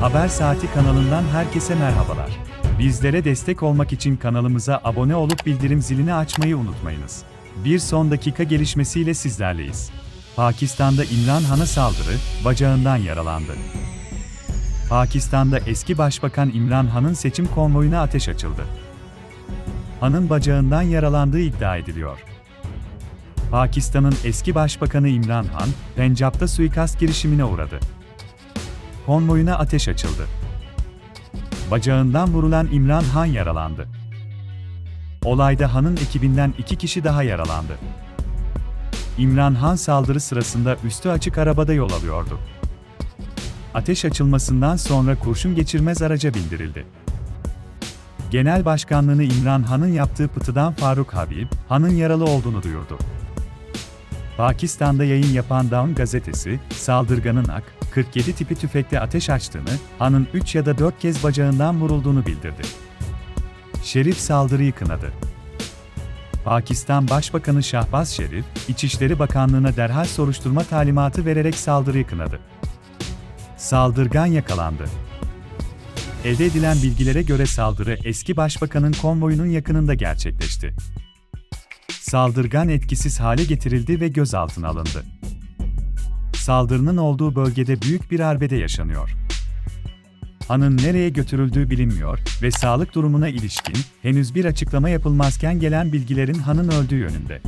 Haber Saati kanalından herkese merhabalar. Bizlere destek olmak için kanalımıza abone olup bildirim zilini açmayı unutmayınız. Bir son dakika gelişmesiyle sizlerleyiz. Pakistan'da İmran Han'a saldırı, bacağından yaralandı. Pakistan'da eski Başbakan İmran Han'ın seçim konvoyuna ateş açıldı. Han'ın bacağından yaralandığı iddia ediliyor. Pakistan'ın eski Başbakanı İmran Han, Pencap'ta suikast girişimine uğradı. Konvoyuna ateş açıldı. Bacağından vurulan İmran Han yaralandı. Olayda Han'ın ekibinden iki kişi daha yaralandı. İmran Han saldırı sırasında üstü açık arabada yol alıyordu. Ateş açılmasından sonra kurşun geçirmez araca bindirildi. Genel başkanlığını İmran Han'ın yaptığı pıtıdan Faruk Habib, Han'ın yaralı olduğunu duyurdu. Pakistan'da yayın yapan Dawn gazetesi, saldırganın AK, 47 tipi tüfekle ateş açtığını, Han'ın 3 ya da 4 kez bacağından vurulduğunu bildirdi. Şerif saldırıyı kınadı. Pakistan Başbakanı Şahbaz Şerif, İçişleri Bakanlığı'na derhal soruşturma talimatı vererek saldırıyı kınadı. Saldırgan yakalandı. Elde edilen bilgilere göre saldırı eski başbakanın konvoyunun yakınında gerçekleşti. Saldırgan etkisiz hale getirildi ve gözaltına alındı. Saldırının olduğu bölgede büyük bir arbede yaşanıyor. Han'ın nereye götürüldüğü bilinmiyor ve sağlık durumuna ilişkin henüz bir açıklama yapılmazken gelen bilgilerin Han'ın öldüğü yönünde.